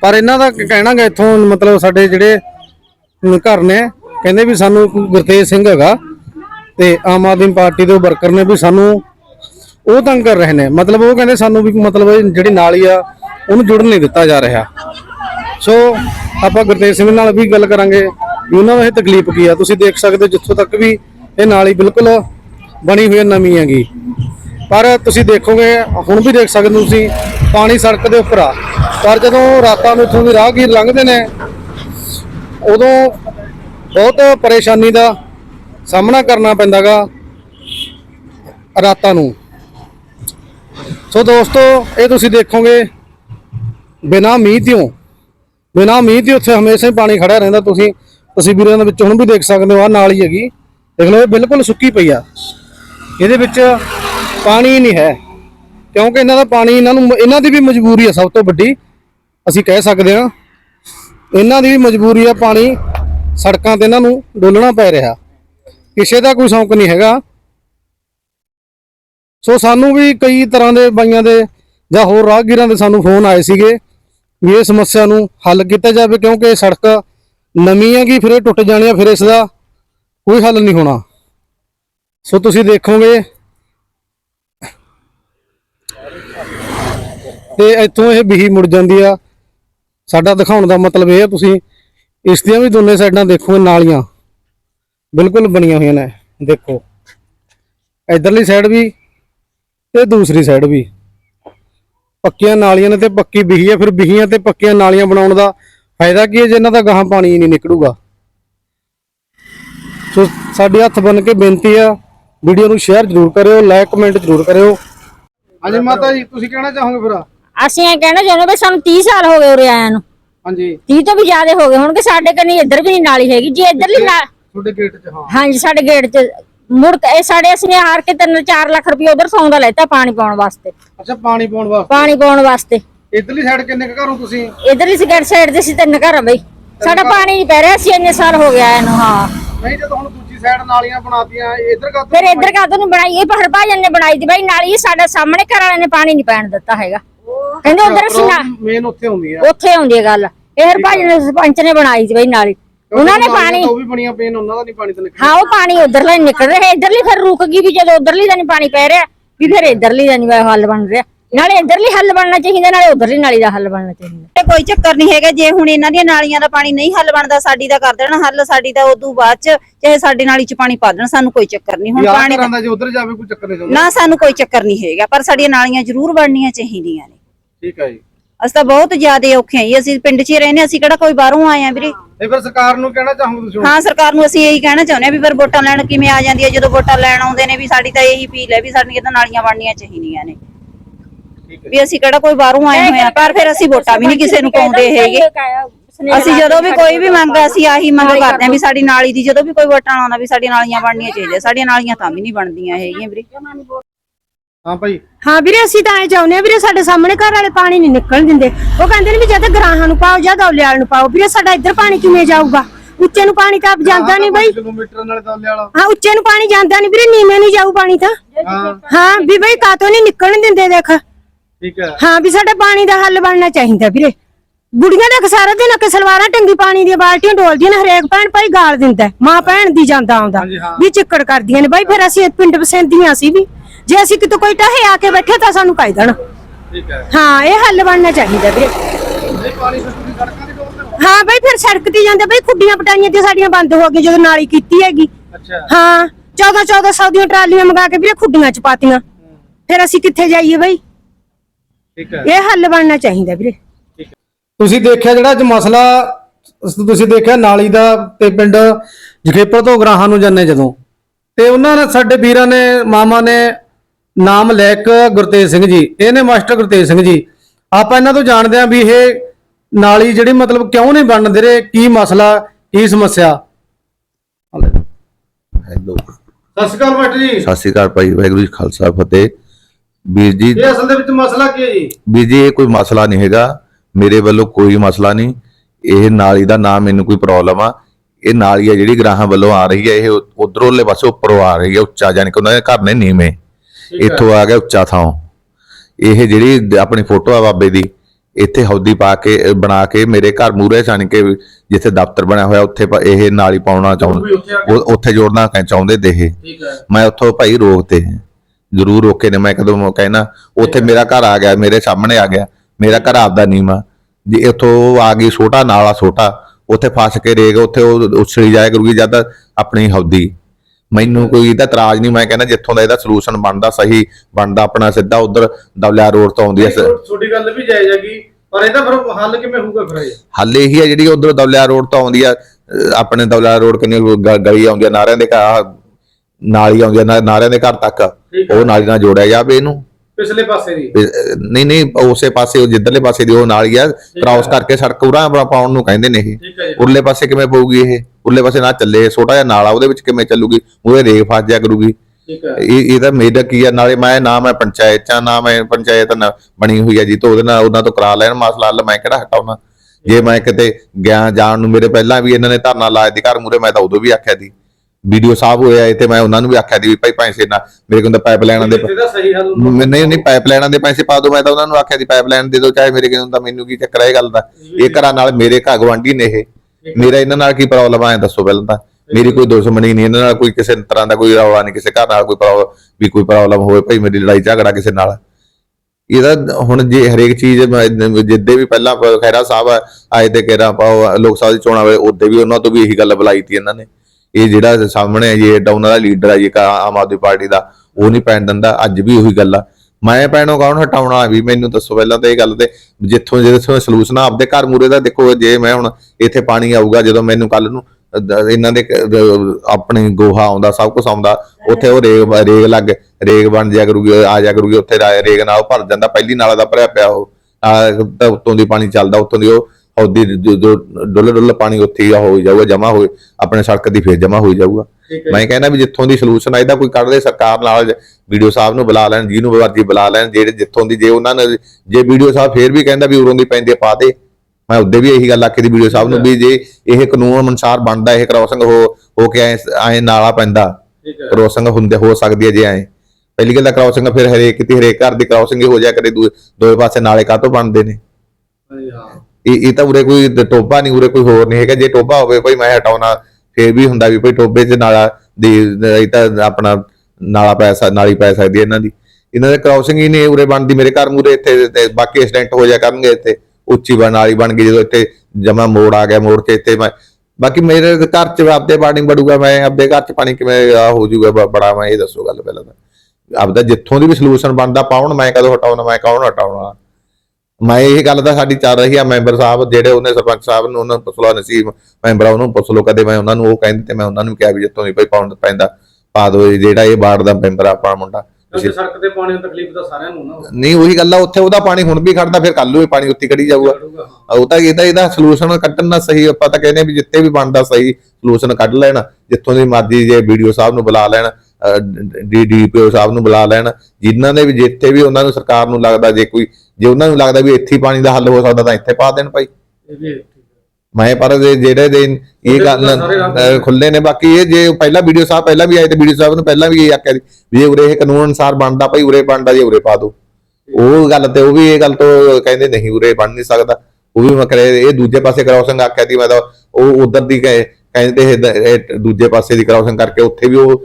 ਪਰ ਇਹਨਾਂ ਦਾ ਕਹਿਣਾ ਇੱਥੋਂ ਮਤਲਬ ਸਾਡੇ ਜਿਹੜੇ ਘਰ ਨੇ, ਕਹਿੰਦੇ ਵੀ ਸਾਨੂੰ ਗੁਰਤੇਜ ਸਿੰਘ ਹੈਗਾ ਤੇ ਆਮ ਆਦਮੀ ਪਾਰਟੀ ਦੇ ਵਰਕਰ ਨੇ ਵੀ ਸਾਨੂੰ ਉਹ ਤੰਗ ਕਰ ਰਹੇ ਨੇ। ਮਤਲਬ ਉਹ ਕਹਿੰਦੇ ਸਾਨੂੰ ਵੀ ਮਤਲਬ ਜਿਹੜੀ ਨਾਲੀ ਆ, ਉਹਨੂੰ ਜੁੜਨ ਨਹੀਂ ਦਿੱਤਾ ਜਾ ਰਿਹਾ। ਸੋ ਆਪਾਂ ਗੁਰਤੇਜ ਸਿੰਘ ਨਾਲ ਵੀ ਗੱਲ ਕਰਾਂਗੇ ਵੀ ਉਹਨਾਂ ਨੂੰ ਇਹ ਤਕਲੀਫ ਕੀ ਆ। ਤੁਸੀਂ ਦੇਖ ਸਕਦੇ ਹੋ ਜਿੱਥੋਂ ਤੱਕ ਵੀ ਇਹ ਨਾਲੀ ਬਿਲਕੁਲ ਬਣੀ ਹੋਈ ਹੈ, ਨਵੀਂ ਹੈਗੀ। ਪਰ ਤੁਸੀਂ ਦੇਖੋਗੇ ਹੁਣ ਵੀ ਦੇਖ ਸਕਦੇ ਹੋ ਤੁਸੀਂ ਪਾਣੀ ਸੜਕ ਦੇ ਉੱਪਰ ਆ। ਪਰ ਜਦੋਂ ਰਾਤਾਂ ਨੂੰ ਇੱਥੋਂ ਦੀ ਰਾਹਗੀਰ ਲੰਘਦੇ ਨੇ ਉਦੋਂ ਬਹੁਤ ਪਰੇਸ਼ਾਨੀ ਦਾ ਸਾਹਮਣਾ ਕਰਨਾ ਪੈਂਦਾਗਾ ਰਾਤਾਂ ਨੂੰ। ਸੋ ਦੋਸਤੋ ਇਹ ਤੁਸੀਂ ਦੇਖੋਗੇ ਬਿਨਾ ਮੀਂਹ ਤੋਂ ਬਿਨਾ ਮੀਂਹ ਤੇ ਉੱਥੇ ਹਮੇਸ਼ਾ ਹੀ ਪਾਣੀ ਖੜਾ ਰਹਿੰਦਾ। ਤੁਸੀਂ ਤਸਵੀਰਾਂ ਦੇ ਵਿੱਚ ਹੁਣ ਵੀ ਦੇਖ ਸਕਦੇ ਹੋ ਆ ਨਾਲ ਹੀ ਹੈਗੀ। ਦੇਖ ਲਓ ਇਹ ਬਿਲਕੁਲ ਸੁੱਕੀ ਪਈ ਆ। ਇਹਦੇ ਵਿੱਚ ਪਾਣੀ ਨਹੀਂ ਹੈ। ਕਿਉਂਕਿ ਇਹਨਾਂ ਦਾ ਪਾਣੀ ਇਹਨਾਂ ਨੂੰ ਇਹਨਾਂ ਦੀ ਵੀ ਮਜਬੂਰੀ ਹੈ ਸਭ ਤੋਂ ਵੱਡੀ। ਅਸੀਂ ਕਹਿ ਸਕਦੇ ਹਾਂ, ਇਹਨਾਂ ਦੀ ਵੀ ਮਜਬੂਰੀ ਆ ਪਾਣੀ ਸੜਕਾਂ ਤੇ ਇਹਨਾਂ ਨੂੰ ਡੋਲਣਾ ਪੈ ਰਿਹਾ। ਕਿਸੇ ਦਾ ਕੋਈ ਸ਼ੌਂਕ ਨਹੀਂ ਹੈਗਾ। ਸੋ ਸਾਨੂੰ ਵੀ ਕਈ ਤਰ੍ਹਾਂ ਦੇ ਬਾਈਆਂ ਦੇ ਜਾਂ ਹੋਰ ਰਾਹਗੀਰਾਂ ਦੇ ਸਾਨੂੰ ਫੋਨ ਆਏ ਸੀਗੇ ਵੀ ਇਹ ਸਮੱਸਿਆ ਨੂੰ ਹੱਲ ਕੀਤਾ ਜਾਵੇ ਕਿਉਂਕਿ ਇਹ ਸੜਕ ਨਵੀਂ ਹੈਗੀ, ਫਿਰ ਇਹ ਟੁੱਟ ਜਾਣੀ ਆ ਫਿਰ ਇਸ ਦਾ ਕੋਈ ਹੱਲ ਨਹੀਂ ਹੋਣਾ। ਸੋ ਤੁਸੀਂ ਦੇਖੋਗੇ। ਤੇ ਇੱਥੋਂ ਇਹ ਬੀਹੀ ਮੁੜ ਜਾਂਦੀ ਆ। ਸਾਡਾ ਦਿਖਾਉਣ ਦਾ ਮਤਲਬ ਇਹ ਆ, ਤੁਸੀਂ ਇਸ ਦੀਆਂ ਵੀ ਦੋਨੇ ਸਾਈਡਾਂ ਦੇਖੋ ਨਾਲੀਆਂ। ਬਿਲਕੁਲ ਬਣੀਆਂ ਹੋਈਆਂ ਨੇ, ਦੇਖੋ। ਇਧਰਲੀ ਸਾਈਡ ਵੀ ਤੇ ਦੂਸਰੀ ਸਾਈਡ ਵੀ। ਪੱਕੀਆਂ ਨਾਲੀਆਂ ਨੇ ਤੇ ਪੱਕੀ ਬਿਹੀ ਹੈ ਫਿਰ ਬਿਹੀਆਂ ਤੇ ਪੱਕੀਆਂ ਨਾਲੀਆਂ ਬਣਾਉਣ ਦਾ ਫਾਇਦਾ ਕੀ ਹੈ, ਜੇ ਇਹਨਾਂ ਦਾ ਗਾਹਾਂ ਪਾਣੀ ਨਹੀਂ ਨਿਕਲੂਗਾ। ਸੋ ਸਾਡੇ ਹੱਥ ਬੰਨ ਕੇ ਬੇਨਤੀ ਆ ਵੀਡੀਓ ਨੂੰ ਸ਼ੇਅਰ ਜ਼ਰੂਰ ਕਰਿਓ ਲਾਈਕ ਕਮੈਂਟ ਜ਼ਰੂਰ ਕਰਿਓ। ਹਾਂਜੀ ਮਾਤਾ ਜੀ ਤੁਸੀਂ ਕਹਿਣਾ ਚਾਹੋਗੇ ਫਿਰ? ਅਸੀਂ ਇਹ ਕਹਿਣਾ ਚਾਹੁੰਦੇ ਵੀ ਸਾਨੂੰ 30 ਸਾਲ ਹੋ ਗਏ ਉਰੇ ਆਇਆਂ ਨੂੰ। ਹਾਂਜੀ। 30 ਤੋਂ ਵੀ ਜ਼ਿਆਦਾ ਹੋ ਗਏ ਹੋਣਗੇ ਸਾਡੇ ਕੰਨੀ ਇੱਧਰ ਵੀ ਨਹੀਂ ਨਾਲੀ ਹੈਗੀ ਜੇ ਇੱਧਰਲੀ ਨਾ ਤੁਹਾਡੇ ਗੇਟ 'ਚ ਹਾਂ। ਹਾਂਜੀ ਸਾਡੇ ਗੇਟ 'ਚ। ਮੁੜ ਕੇ ਇਹ ਸਾਡੇ ਅਸੀਂ ਹਾਰ ਕੇ 3-4 ਲੱਖ ਰੁਪਏ ਉਧਰ ਸੌਂਦਾ ਲੈਤਾ ਪਾਣੀ ਪਾਉਣ ਵਾਸਤੇ। ਅੱਛਾ ਪਾਣੀ ਪਾਉਣ ਵਾਸਤੇ? ਪਾਣੀ ਪਾਉਣ ਵਾਸਤੇ। ਇਧਰਲੀ ਸਾਈਡ ਕਿੰਨੇ ਕੁ ਘਰੋਂ ਤੁਸੀਂ? ਇੱਧਰਲੀ ਸਿਗਰਟ ਸਾਈਡ ਦੇ ਸੀ ਤਿੰਨ ਘਰ ਆ ਬਈ। ਸਾਡਾ ਪਾਣੀ ਨਹੀਂ ਪੈ ਰਿਹਾ ਸੀ ਇੰਨੇ ਸਾਲ ਹੋ ਗਿਆ ਇਹਨੂੰ ਹਾਂ। ਨਹੀਂ ਜਦੋਂ ਹੁਣ ਸਾਈਡ ਨਾਲੀਆਂ ਬਣਾਤੀਆਂ ਇਧਰ ਕਾ ਫਿਰ ਇੱਧਰ ਕਾਦੋਂ ਨੂੰ ਬਣਾਈ ਇਹ ਪਹੜ ਭਾਜਨ ਨੇ ਬਣਾਈ ਦੀ ਬਈ ਨਾਲੀ ਸਾਡੇ ਸਾਹਮਣੇ ਘਰ ਵਾਲਿਆਂ ਨੇ ਪਾਣੀ ਨਹੀਂ ਪੈਣ ਦਿੱਤਾ ਹੈਗਾ। ਕਹਿੰਦੇ ਉਧਰ ਅਸੀਂ ਨਾ ਮੇਨ ਉੱਥੇ ਹੁੰਦੀ ਆ। ਉੱਥੇ ਗੱਲ। ਇਹ ਹਰਭਾਜਨ ਨੇ ਸਰਪੰਚ ਨੇ ਬਣਾਈ ਸੀ ਬਈ ਨਾਲੀ। ਉਹਨਾਂ ਨੇ ਪਾਣੀ ਉਹ ਵੀ ਬਣੀਆਂ ਪਈਆਂ ਨੇ, ਉਹਨਾਂ ਦਾ ਨਹੀਂ ਪਾਣੀ ਤਾਂ ਨਿਕਲ ਹਾਂ ਉਹ ਪਾਣੀ ਉਧਰਲਾ ਨਿਕਲ ਰਿਹਾ। ਇਧਰਲੀ ਫਿਰ ਰੁਕ ਗਈ ਵੀ ਜਦੋਂ ਉਧਰਲੀ ਦਾ ਨਹੀਂ ਪਾਣੀ ਪੈ ਰਿਹਾ ਵੀ ਫਿਰ ਇਧਰਲੀ ਦਾ ਨਹੀਂ ਹੱਲ ਬਣ ਰਿਹਾ। ਨਾਲੇ ਇਧਰਲੀ ਹੱਲ ਬਣਨਾ ਚਾਹੀਦਾ ਨਾਲੇ ਉਧਰਲੀ ਨਾਲੀ ਦਾ ਹੱਲ ਬਣਨਾ ਚਾਹੀਦਾ। ਕੋਈ ਚੱਕਰ ਨਹੀਂ ਹੈਗਾ ਜੇ ਹੁਣ ਇਹਨਾਂ ਦੀਆਂ ਨਾਲੀਆਂ ਦਾ ਪਾਣੀ ਨਹੀਂ ਹੱਲ ਬਣਦਾ ਸਾਡੀ ਦਾ ਕਰ ਦੇਣਾ ਹੱਲ ਸਾਡੀ ਦਾ ਉਦੋਂ ਬਾਅਦ ਚ ਚਾਹੇ ਸਾਡੇ ਨਾਲੀ ਚ ਪਾਣੀ ਪਾ ਦੇਣ ਸਾਨੂੰ ਕੋਈ ਚੱਕਰ ਨਹੀਂ। ਹੁਣ ਪਾਣੀ ਦਾ ਕਰਾਂਦਾ ਜੇ ਉਧਰ ਜਾਵੇ ਕੋਈ ਚੱਕਰ ਨਹੀਂ ਨਾ ਸਾਨੂੰ ਕੋਈ ਚੱਕਰ ਨਹੀਂ ਹੈਗਾ ਪਰ ਸਾਡੀਆਂ ਨਾਲੀਆਂ ਜ਼ਰੂਰ ਬਣਨੀਆਂ ਚਾਹੀਦੀਆਂ ਨੇ। ਠੀਕ ਹੈ ਜੀ। ਅਸੀਂ ਤਾਂ ਬਹੁਤ ਜ਼ਿਆਦਾ ਔਖੇ ਆਂ ਜੀ ਅਸੀਂ ਪਿੰਡ 'ਚ ਹੀ ਰਹਿੰਦੇ ਹਾਂ, ਅਸੀਂ ਕਿਹੜਾ ਕੋਈ ਬਾਹਰੋਂ ਆਏ ਆ ਵੀਰੇ। ਇਹ ਫਿਰ ਸਰਕਾਰ ਨੂੰ ਕਹਿਣਾ ਚਾਹੋਗੇ ਤੁਸੀਂ? ਹਾਂ ਸਰਕਾਰ ਨੂੰ ਅਸੀਂ ਇਹੀ ਕਹਿਣਾ ਚਾਹੁੰਦੇ ਆ ਵੀ ਫਿਰ ਵੋਟਾਂ ਲੈਣ ਕਿਵੇਂ ਆ ਜਾਂਦੀ ਹੈ ਜਦੋਂ ਵੋਟਾਂ ਲੈਣ ਆਉਂਦੇ ਨੇ ਵੀ ਸਾਡੀ ਤਾਂ ਇਹੀ ਅਪੀਲ ਹੈ ਵੀ ਸਾਡੀਆਂ ਤਾਂ ਨਾਲੀਆਂ ਬਣਨੀਆਂ ਚਾਹੀਦੀਆਂ ਨੇ। ਵੀ ਅਸੀਂ ਕਿਹੜਾ ਕੋਈ ਬਾਹਰੋਂ ਆਏ ਹੋਏ ਆ ਪਰ ਫਿਰ ਅਸੀਂ ਵੋਟਾਂ ਵੀ ਨਹੀਂ ਕਿਸੇ ਨੂੰ ਪਾਉਂਦੇ ਹੈਗੇ। ਅਸੀਂ ਜਦੋਂ ਵੀ ਕੋਈ ਵੀ ਮੰਗ ਅਸੀਂ ਆਹੀ ਮੰਗ ਕਰਦੇ ਹਾਂ ਵੀ ਸਾਡੀ ਨਾਲੀ ਦੀ ਜਦੋਂ ਵੀ ਕੋਈ ਵੋਟਾਂ ਆਉਂਦਾ ਵੀ ਸਾਡੀਆਂ ਨਾਲੀਆਂ ਬਣਨੀਆਂ ਚਾਹੀਦੀਆਂ ਸਾਡੀਆਂ ਨਾਲੀਆਂ ਤਾਂ ਵੀ ਨਹੀਂ ਬਣਦੀਆਂ ਹੈਗੀਆਂ ਵੀਰੇ। ਹਾਂ ਭਾਈ। ਹਾਂ ਵੀਰੇ ਅਸੀਂ ਤਾਂ ਐ ਚਾਹੁੰਦੇ ਆ ਵੀਰੇ ਸਾਡੇ ਸਾਹਮਣੇ ਘਰ ਵਾਲੇ ਪਾਣੀ ਨਹੀਂ ਨਿਕਲਣ ਦਿੰਦੇ। ਉਹ ਕਹਿੰਦੇ ਨੇ ਵੀ ਜਦ ਗਰਾਹਾਂ ਨੂੰ ਪਾਓ ਜਾਂ ਦੌਲੇ ਵਾਲ ਨੂੰ ਪਾਓ। ਵੀਰੇ ਸਾਡਾ ਇੱਧਰ ਪਾਣੀ ਕਿਵੇਂ ਜਾਊਗਾ? ਉੱਚੇ ਨੂੰ ਪਾਣੀ ਤਾਂ ਆਪ ਜਾਂਦਾ ਨਹੀਂ ਬਈ। ਕਿਲੋਮੀਟਰ ਨਾਲ ਦੌਲੇ ਵਾਲਾ ਹਾਂ ਉੱਚੇ ਨੂੰ ਪਾਣੀ ਜਾਂਦਾ ਨਹੀਂ ਵੀਰੇ ਨੀਵੇਂ ਨੂੰ ਜਾਊ ਪਾਣੀ ਤਾਂ। ਹਾਂ। ਹਾਂ ਵੀ ਬਈ ਕਾਤੋਂ ਨਹੀਂ ਨਿਕਲਣ ਦਿੰਦੇ ਦੇਖ। ਠੀਕ ਹੈ। ਹਾਂ ਵੀ ਸਾਡੇ ਪਾਣੀ ਦਾ ਹੱਲ ਬਣਨਾ ਚਾਹੀਦਾ ਵੀਰੇ। ਬੁੜੀਆਂ ਦੇ ਸਾਰਾ ਦਿਨ ਅੱਕੇ ਸਲਵਾਰਾਂ ਟੰਗੀ ਪਾਣੀ ਦੀਆਂ ਬਾਲਟੀਆਂ ਡੋਲਦੀਆਂ ਨੇ ਹਰੇਕ ਭੈਣ ਭਾਈ ਗਾਲ ਦਿੰਦਾ। ਮਾਂ ਭੈਣ ਦੀ ਜਾਂਦਾ ਆਉਂਦਾ। ਵੀ ਚਿੱਕੜ ਕਰਦੀਆਂ ਨੇ। ਬਾਈ ਫਿਰ ਅਸੀਂ ਪਿੰਡ ਵਸੈਂਦੀਆਂ ਸੀ ਵੀ ਜੇ ਅਸੀਂ ਕਿਤੇ ਕੋਈ ਟਾਹੇ ਆ ਕੇ ਬੈਠੇ ਤਾਂ ਸਾਨੂੰ ਕਹਿ ਦੇਣ। ਠੀਕ ਹੈ। ਹਾਂ ਇਹ ਹੱਲ ਬਣਨਾ ਚਾਹੀਦਾ ਵੀਰੇ। ਹੋ। ਹਾਂ ਬਈ ਫਿਰ ਸੜਕ ਤੇ ਜਾਂਦੇ ਬਈ ਖੁੱਡੀਆਂ ਪਟਾਈਆਂ ਤੇ ਸਾਡੀਆਂ ਬੰਦ ਹੋ ਗਈਆਂ ਜਦੋਂ ਨਾਲੀ ਕੀਤੀ ਹੈਗੀ। ਅੱਛਾ। ਹਾਂ 14 1400 ਦੀਆਂ ਟਰਾਲੀਆਂ ਮੰਗਾ ਕੇ ਵੀਰੇ ਖੁੱਡੀਆਂ ਚ ਪਾਤੀਆਂ। ਫਿਰ ਅਸੀਂ ਕਿੱਥੇ ਜਾਈਏ ਬਈ? ਠੀਕ ਹੈ। ਇਹ ਹੱਲ ਬਣਨਾ ਚਾਹੀਦਾ ਵੀਰੇ। ਤੁਸੀਂ ਦੇਖਿਆ ਜਿਹੜਾ ਅੱਜ ਮਸਲਾ ਤੁਸੀਂ ਦੇਖਿਆ ਨਾਲੀ ਦਾ ਤੇ ਪਿੰਡ ਜਖੇਪਲ ਤੋਂ ਗਰਾਹਾਂ ਨੂੰ ਜਾਂਦੇ ਜਦੋਂ। ਤੇ ਉਹਨਾਂ ਨੇ ਸਾਡੇ ਵੀਰਾਂ ਨੇ ਮਾਮਾ ਨੇ ਨਾਮ ਲੈ ਕੇ ਗੁਰਤੇਜ ਸਿੰਘ ਜੀ। ਇਹ ਨੇ ਮਾਸਟਰ ਗੁਰਤੇਜ ਸਿੰਘ ਜੀ। ਆਪਾਂ ਇਹਨਾਂ ਤੋਂ ਜਾਣਦੇ ਹਾਂ ਵੀ ਇਹ ਨਾਲੀ ਜਿਹੜੀ ਮਤਲਬ ਕਿਉਂ ਨਹੀਂ ਬਣਨ ਦੇ ਰਹੇ ਕੀ ਮਸਲਾ ਕੀ ਸਮੱਸਿਆ। ਹੈਲੋ। ਸਤਿ ਸ਼੍ਰੀ ਅਕਾਲ ਮਾਸਟਰ ਜੀ। ਸਤਿ ਸ਼੍ਰੀ ਅਕਾਲ ਭਾਈ ਵਾਹਿਗੁਰੂ ਜੀ ਖਾਲਸਾ ਫਤਿਹ। ਵੀਰ ਜੀ ਇਹ ਅਸਲ ਦੇ ਵਿੱਚ ਮਸਲਾ ਕੀ ਹੈ ਜੀ? ਵੀਰ ਜੀ ਇਹ ਕੋਈ ਮਸਲਾ ਨਹੀਂ ਹੈਗਾ। ਮੇਰੇ ਵੱਲੋਂ ਕੋਈ ਮਸਲਾ ਨਹੀਂ। ਇਹ ਨਾਲੀ ਦਾ ਨਾਮ ਮੈਨੂੰ ਕੋਈ ਪ੍ਰੋਬਲਮ ਆ। ਇਹ ਨਾਲੀ ਆ ਜਿਹੜੀ ਗ੍ਰਾਹਾਂ ਵੱਲੋਂ ਆ ਰਹੀ ਹੈ ਇਹ ਉਧਰੋਂਲੇ ਪਾਸੇ ਉੱਪਰੋਂ ਆ ਰਹੀ ਹੈ ਉੱਚਾ ਜਾਨੀ ਕਿ ਉਹਨਾਂ ਦੇ ਘਰ ਨੇ ਨੀਵੇਂ। ਇੱਥੋਂ ਆ ਗਿਆ ਉੱਚਾ ਥਾਂ ਇਹ ਜਿਹੜੀ ਆਪਣੀ ਫੋਟੋ ਆ ਬਾਬੇ ਦੀ ਇੱਥੇ ਹੌਦੀ ਪਾ ਕੇ ਬਣਾ ਕੇ ਮੇਰੇ ਘਰ ਮੂਰੇ ਛਣ ਕੇ ਜਿੱਥੇ ਦਫ਼ਤਰ ਬਣਿਆ ਹੋਇਆ ਉੱਥੇ ਇਹ ਨਾਲੀ ਪਾਉਣਾ ਚਾਹੁੰਦੇ ਉਹ- ਉੱਥੇ ਜੋੜਨਾ ਚਾਹੁੰਦੇ ਦੇ ਇਹ ਠੀਕ ਹੈ। ਮੈਂ ਉੱਥੋਂ ਭਾਈ ਰੋਕਤੇ ਜ਼ਰੂਰ ਰੋਕੇ ਨੇ। ਮੈਂ ਕਦੋਂ ਕਹਿਣਾ ਉੱਥੇ ਮੇਰਾ ਘਰ ਆ ਗਿਆ ਮੇਰੇ ਸਾਹਮਣੇ ਆ ਗਿਆ। ਮੇਰਾ ਘਰ ਆਪਦਾ ਨੀਮਾ ਜੇ ਇੱਥੋਂ ਆ ਗਈ ਛੋਟਾ ਨਾਲਾ ਛੋਟਾ। ਉੱਥੇ ਫਸ ਕੇ ਰੇਗ ਉੱਥੇ ਉਹ ਉਛਲੀ ਜਾਇਆ ਕਰੂਗੀ ਜਦ ਆਪਣੀ ਹੌਦੀ। ਮੈਨੂੰ ਕੋਈ ਇਹਦਾ ਇਤਰਾਜ਼ ਨਹੀਂ ਮੈਂ ਕਹਿੰਦਾ ਜਿੱਥੋਂ ਦਾ ਇਹਦਾ ਸੋਲੂਸ਼ਨ ਬਣਦਾ ਸਹੀ ਬਣਦਾ ਆਪਣਾ ਸਿੱਧਾ ਉਧਰ ਦਵਲਿਆ ਰੋਡ ਤੋਂ ਆਉਂਦੀ ਹੈ ਤੁਹਾਡੀ ਗੱਲ ਵੀ ਜਾਇਜ਼ ਹੈਗੀ ਪਰ ਇਹਦਾ ਫਿਰ ਹੱਲ ਕਿਵੇਂ ਹੋਊਗਾ ਫਿਰ ਇਹ? ਹੱਲ ਇਹੀ ਹੈ ਜਿਹੜੀ ਉਧਰ ਦਵਲਿਆ ਰੋਡ ਤੋਂ ਆਉਂਦੀ ਆ ਆਪਣੇ ਦਵਲਿਆ ਰੋਡ ਕਿੰਨੀ ਗਲੀ ਆਉਂਦੀ ਆ ਨਾਰਿਆਂ ਦੇ ਨਾਲੀ ਆਉਂਦੀ ਆ ਨਾਰਿਆਂ ਦੇ ਘਰ ਤੱਕ। ਉਹ ਨਾਲੀ ਨਾਲ ਜੋੜਿਆ ਜਾਵੇ ਇਹਨੂੰ। ਪਿਛਲੇ ਪਾਸੇ ਦੀ। ਨਹੀਂ ਨਹੀਂ ਉਸੇ ਪਾਸੇ ਉਹ ਜਿੱਧਰਲੇ ਪਾਸੇ ਦੀ ਉਹ ਨਾਲੀ ਆ। ਕ੍ਰਾਸ ਕਰਕੇ ਸੜਕ ਉਰਾਂ ਪਾਉਣ ਨੂੰ ਕਹਿੰਦੇ ਨੇ ਇਹ। ਹੈ ਉਰਲੇ ਪਾਸੇ ਕਿਵੇਂ ਪਊਗੀ ਇਹ? ਉਰਲੇ ਪਾਸੇ ਨਾ ਚੱਲੇ ਛੋਟਾ ਜਿਹਾ ਨਾਲਾ ਉਹਦੇ ਵਿੱਚ ਕਿਵੇਂ ਚੱਲੂਗੀ? ਉਹਦੇ ਰੇਗ ਫਸ ਜਾ ਕਰੂਗੀ। ਹੈ ਇਹ ਇਹਦਾ ਮੇਰਾ ਕੀ ਆ ਨਾਲੇ ਮੈਂ ਨਾ ਮੈਂ ਪੰਚਾਇਤ ਨਾ ਮੈਂ ਪੰਚਾਇਤ ਨਾ ਬਣੀ ਹੋਈ ਆ ਜੀ ਤੋਂ ਉਹਦੇ ਨਾਲ ਉਹਨਾਂ ਤੋਂ ਕਰਾ ਲੈਣ ਮਸਲਾ ਹੱਲ ਮੈਂ ਕਿਹੜਾ ਹਟਾਉਣਾ? ਜੇ ਮੈਂ ਕਿਤੇ ਗਿਆ ਜਾਣ ਨੂੰ ਮੇਰੇ ਪਹਿਲਾਂ ਵੀ ਇਹਨਾਂ ਨੇ ਧਰਨਾ ਲਾਇਆ ਘਰ ਮੂਰੇ ਮੈਂ ਤਾਂ ਉਦੋਂ ਵੀ ਆਖਿਆ ਦੀ ਵੀਡੀਓ ਸਾਹਿਬ ਹੋਇਆ ਤੇ ਮੈਂ ਉਹਨਾਂ ਨੂੰ ਵੀ ਆਖਿਆ ਦੀ ਵੀ ਭਾਈ ਪੈਸੇ ਨਾ ਮੇਰੇ ਕੋਲ ਤਾਂ ਪਾਈਪ ਲਾਈਨਾਂ ਦੇ ਇਹਦਾ ਸਹੀ ਹੱਲ ਮੈਂ- ਨਹੀਂ ਨਹੀਂ ਪਾਈਪ ਲਾਈਨਾਂ ਦੇ ਪੈਸੇ ਪਾ ਦਿਓ ਮੈਂ ਤਾਂ ਉਹਨਾਂ ਨੂੰ ਆਖਿਆ ਦੀ ਪਾਈਪ ਲਾਈਨ ਦੇ ਦਿਓ ਚਾਹੇ ਮੇਰੇ ਕੋਲ ਤਾਂ ਮੈਨੂੰ ਕੀ ਚੱਕਰ ਹੈ ਇਹ ਗੱਲ ਦਾ? ਇਹ ਘਰਾਂ ਨਾਲ ਮੇਰੇ ਘਰ ਗਵਾਂਢੀ ਨੇ ਇਹ। ਮੇਰਾ ਇਹਨਾਂ ਨਾਲ ਕੀ ਪ੍ਰੋਬਲਮ ਆ ਇਹ ਦੱਸੋ ਪਹਿਲਾਂ ਤਾਂ। ਮੇਰੀ ਕੋਈ ਦੁਸ਼ਮਣੀ ਨਹੀਂ ਇਹਨਾਂ ਨਾਲ ਕੋਈ ਕਿਸੇ ਤਰ੍ਹਾਂ ਦਾ ਕੋਈ ਰੌਲਾ ਨਹੀਂ ਕਿਸੇ ਘਰ ਨਾਲ ਕੋਈ ਪ੍ਰੋਬਲਮ ਵੀ ਕੋਈ ਪ੍ਰੋਬਲਮ ਹੋਵੇ ਭਾਈ ਮੇਰੀ ਲੜਾਈ ਝਗੜਾ ਕਿਸੇ ਨਾਲ। ਇਹਦਾ ਹੁਣ ਜੇ ਹਰੇਕ ਚੀਜ਼ ਜਿੱਦੇ ਵੀ ਪਹਿਲਾਂ ਖੈਰਾ ਸਾਹਿਬ ਆਏ ਤੇ ਕਿਹੜਾ ਪਾਓ ਲੋਕ ਸਭਾ ਦੀ ਚੋਣਾਂ ਵੇਲੇ ਉਹਦੇ ਵੀ ਉਹਨਾਂ ਤੋਂ ਵੀ ਇਹੀ ਗੱਲ ਬੁਲਾਈ ਤੀ ਇਹਨਾਂ ਨੇ। ਇਹ ਜਿਹੜਾ ਸਾਹਮਣੇ ਹੈ ਏਡਾ ਉਹਨਾਂ ਦਾ ਲੀਡਰ ਆ, ਜੀ ਕਾ- ਆਮ ਆਦਮੀ ਪਾਰਟੀ ਦਾ, ਉਹ ਨਹੀਂ ਪੈਣ ਦਿੰਦਾ, ਅੱਜ ਵੀ ਉਹੀ ਗੱਲ ਆ। ਮੈਂ ਪੈਣੋਂ ਕੌਣ ਹਟਾਉਣਾ ਵੀ ਮੈਨੂੰ ਦੱਸੋ ਪਹਿਲਾਂ ਤਾਂ ਇਹ ਗੱਲ ਤੇ, ਜਿੱਥੋਂ ਜਿੱਥੋਂ ਸੋਲੂਸ਼ਨ ਆਪਦੇ ਘਰ ਮੂਰੇ ਦਾ ਦੇਖੋ, ਜੇ ਮੈਂ ਹੁਣ ਇੱਥੇ ਪਾਣੀ ਆਊਗਾ, ਜਦੋਂ ਮੈਨੂੰ ਕੱਲ ਨੂੰ ਇਹਨਾਂ ਦੇ ਆਪਣੇ ਗੋਹਾ ਆਉਂਦਾ, ਸਭ ਕੁਝ ਆਉਂਦਾ, ਉੱਥੇ ਉਹ ਰੇਗ ਰੇਗ ਲੱਗ, ਰੇਗ ਬਣ ਜਾ ਕਰੂਗੀ, ਆ ਜਾ ਕਰੂਗੀ, ਉੱਥੇ ਰਾ- ਰੇਗ ਨਾਲ ਭਰ ਜਾਂਦਾ ਪਹਿਲੀ ਨਾਲਾ ਦਾ ਭਰਿਆ ਪਿਆ ਉਹ। ਤਾਂ ਉੱਤੋਂ ਦੀ ਪਾਣੀ ਚੱਲਦਾ, ਉੱਤੋਂ ਦੀ ਉਹ ਹੌਦੀ ਜੋ ਡੁੱਲ ਡੁੱਲ ਪਾਣੀ ਉੱਥੇ ਹੀ ਹੋ ਜਾਊਗਾ ਜਮਾ ਹੋ ਆਪਣੇ ਸੜਕ ਦੀ ਫੇਰ ਜਮਾ ਹੋ ਜਾਊਗਾ। ਮੈਂ ਕਹਿੰਦਾ ਵੀ ਜਿੱਥੋਂ ਦੀ ਸੋਲੂਸ਼ਨ ਆ ਇਹਦਾ ਕੋਈ ਕੱਢ ਦੇ ਸਰਕਾਰ ਨਾਲ ਵੀਡੀਓ ਸਾਹਿਬ ਨੂੰ ਬੁਲਾ ਲੈਣ ਜਿਹਨੂੰ ਮਰਜ਼ੀ ਬੁਲਾ ਲੈਣ ਜਿਹੜੇ ਜਿੱਥੋਂ ਦੀ ਜੇ ਉਹਨਾਂ ਨੇ ਜੇ ਵੀਡੀਓ ਸਾਹਿਬ ਫੇਰ ਵੀ ਕਹਿੰਦਾ ਵੀ ਉਰੋਂ ਦੀ ਪੈਂਦੀ ਪਾ ਦੇ। ਮੈਂ ਉਹਦੇ ਵੀ ਇਹੀ ਗੱਲ ਆਖੀ ਦੀ ਵੀਡੀਓ ਸਾਹਿਬ ਨੂੰ ਵੀ ਜੇ ਇਹ ਕਾਨੂੰਨ ਅਨੁਸਾਰ ਬਣਦਾ ਇਹ ਕ੍ਰਾਸਿੰਗ ਹੋ ਹੋ ਕੇ ਐ ਨਾਲਾ ਪੈਂਦਾ। ਕ੍ਰਾਸਿੰਗ ਹੁੰਦੇ ਹੋ ਸਕਦੀ ਹੈ ਜੇ ਐ ਪਹਿਲੀ ਗੱਲ ਤਾਂ ਕ੍ਰਾਸਿੰਗ ਫਿਰ ਹਰੇਕ ਕਿਤੇ ਹਰੇਕ ਘਰ ਦੀ ਕ੍ਰਾਸਿੰਗ ਹੋ ਜਾ ਕਰੇ ਦੋਵੇਂ ਪਾਸੇ ਨਾਲੇ ਕਾਹਤੋਂ ਬਣਦੇ ਨੇ? ਹਾਂ। ਇਹ ਇਹ ਤਾਂ ਉਰੇ ਕੋਈ ਦ- ਟੋਭਾ ਨਹੀਂ, ਉਰੇ ਕੋਈ ਹੋਰ ਨਹੀਂ ਹੈਗਾ। ਜੇ ਟੋਭਾ ਹੋਵੇ ਭਾਈ ਮੈਂ ਹਟਾਉਣਾ ਫੇਰ ਵੀ ਹੁੰਦਾ ਵੀ ਭਾਈ ਟੋਭੇ 'ਚ ਨਾਲਾ ਦੀ ਇਹ ਤਾਂ ਆਪਣਾ ਨਾਲਾ ਪੈ ਨਾਲੀ ਪੈ ਸਕਦੀ ਇਹਨਾਂ ਦੀ। ਇਹਨਾਂ ਦੇ ਕ੍ਰਾਸਿੰਗ ਹੀ ਨਹੀਂ ਉਰੇ ਬਣਦੀ। ਮੇਰੇ ਘਰ ਮੂਰੇ ਇੱਥੇ ਬਾਕੀ ਐਕਸੀਡੈਂਟ ਹੋ ਜਾ ਕਰਨਗੇ ਇੱਥੇ। ਉੱਚੀ ਬਣ, ਨਾਲੀ ਬਣ ਗਈ, ਜਦੋਂ ਇੱਥੇ ਜਮਾ ਮੋੜ ਆ ਗਿਆ, ਮੋੜ 'ਚ ਇੱਥੇ ਮੈਂ, ਬਾਕੀ ਮੇਰੇ ਘਰ 'ਚ ਆਪਦੇ ਪਾਣੀ ਬੜੂਗਾ ਮੈਂ, ਆਪਦੇ ਘਰ 'ਚ ਪਾਣੀ ਕਿਵੇਂ ਆ ਹੋ ਜਾਊਗਾ ਬੜਾ ਮੈਂ ਇਹ ਦੱਸੋ ਗੱਲ ਪਹਿਲਾਂ ਤਾਂ। ਆਪਦਾ ਜਿੱਥੋਂ ਦੀ ਵੀ ਸੋਲੂਸ਼ਨ ਬਣਦਾ, ਪਾਉਣ, ਮੈਂ ਕਦੋਂ ਹਟਾਉਣਾ, ਮੈਂ ਕੌਣ ਹਟਾਉਣਾ? ਮੈਂ ਇਹ ਗੱਲ ਤਾਂ ਸਾਡੀ ਚੱਲ ਰਹੀ ਆ ਮੈਂਬਰ ਸਾਹਿਬ ਜਿਹੜੇ ਉਹਨੇ ਸਰਪੰਚ ਸਾਹਿਬ ਨੂੰ ਉਹਨਾਂ ਨੂੰ ਪੁੱਛ ਲਓ ਨਸੀਬ ਮੈਂਬਰ ਉਹਨੂੰ ਪੁੱਛ ਲਓ ਕਦੇ ਮੈਂ ਉਹਨਾਂ ਨੂੰ ਉਹ ਕਹਿੰਦੇ ਤੇ ਮੈਂ ਉਹਨਾਂ ਨੂੰ ਕਿਹਾ ਵੀ ਜਿੱਥੋਂ ਦੀ ਭਾਈ ਪਾਉਣ ਪੈਂਦਾ ਪਾ ਦਿਓ ਜਿਹੜਾ ਇਹ ਵਾਰਡ ਦਾ ਮੈਂਬਰ ਆ ਆਪਣਾ ਮੁੰਡਾ। ਕਿਉਂਕਿ ਸੜਕ ਤੇ ਪਾਣੀ ਦੀ ਤਕਲੀਫ ਤਾਂ ਸਾਰਿਆਂ ਨੂੰ ਨਾ ਨਹੀਂ ਉਹੀ ਗੱਲ ਆ ਉੱਥੇ ਉਹਦਾ ਪਾਣੀ ਹੁਣ ਵੀ ਖੜਦਾ ਫਿਰ ਕੱਲ ਨੂੰ ਵੀ ਪਾਣੀ ਉੱਥੇ ਖੜੀ ਜਾਊਗਾ। ਉਹ ਤਾਂ ਇਹਦਾ ਇਹਦਾ ਸੋਲੂਸ਼ਨ ਕੱਢਣ ਦਾ ਸਹੀ ਆਪਾਂ ਤਾਂ ਕਹਿੰਦੇ ਵੀ ਜਿੱਥੇ ਵੀ ਬਣਦਾ ਸਹੀ ਸੋਲੂਸ਼ਨ ਕੱਢ ਲੈਣ ਜਿੱਥੋਂ ਦੀ ਮਰਜ਼ੀ ਜੇ ਵੀਡੀਓ ਸਾਹਿਬ ਨੂੰ ਬੁਲਾ ਲੈਣ ਡੀ ਡੀਪੀਓ ਸਾਹਿਬ ਨੂੰ ਬੁਲਾ ਲੈਣ। ਜਿਨ੍ਹਾਂ ਦੇ ਵੀ ਜਿੱਥੇ ਵੀ ਉਹਨਾਂ ਨੂੰ ਸਰਕਾਰ ਨੂੰ ਲੱਗਦਾ ਜੇ ਕੋਈ ਜੇ ਉਹਨਾਂ ਨੂੰ ਲੱਗਦਾ ਵੀ ਇੱਥੇ ਹੀ ਪਾਣੀ ਦਾ ਹੱਲ ਹੋ ਸਕਦਾ ਤਾਂ ਇੱਥੇ ਪਾ ਦੇਣ ਭਾਈ। ਮੈਂ ਪਰ ਜਿਹੜੇ ਦੇ ਇਹ ਗੱਲ ਖੁੱਲੇ ਨੇ ਬਾਕੀ ਇਹ ਜੇ ਪਹਿਲਾਂ ਵੀਡੀਓ ਸਾਹਿਬ ਪਹਿਲਾਂ ਵੀ ਆਏ ਤੇ ਵੀਡੀਓ ਸਾਹਿਬ ਨੂੰ ਪਹਿਲਾਂ ਵੀ ਇਹ ਆਖਿਆ ਸੀ ਵੀ ਉਰੇ ਇਹ ਕਾਨੂੰਨ ਅਨੁਸਾਰ ਬਣਦਾ ਭਾਈ ਉਰੇ ਬਣਦਾ ਜੇ ਉਰੇ ਪਾ ਦਿਓ ਉਹ ਗੱਲ ਤੇ ਉਹ ਵੀ ਇਹ ਗੱਲ ਤੋਂ ਕਹਿੰਦੇ ਨਹੀਂ ਉਰੇ ਬਣ ਨਹੀਂ ਸਕਦਾ। ਉਹ ਵੀ ਮੈਂ ਕਰੇ ਇਹ ਦੂਜੇ ਪਾਸੇ ਕ੍ਰਾਸਿੰਗ ਆਖਿਆ ਸੀ ਮੈਂ ਤਾਂ ਉਹ ਉਧਰ ਦੀ ਕਹੇ- ਕਹਿੰਦੇ ਇਹ ਦ- ਦੂਜੇ ਪਾਸੇ ਦੀ ਕ੍ਰਾਸਿੰਗ ਕਰਕੇ ਉੱਥੇ ਵੀ ਉਹ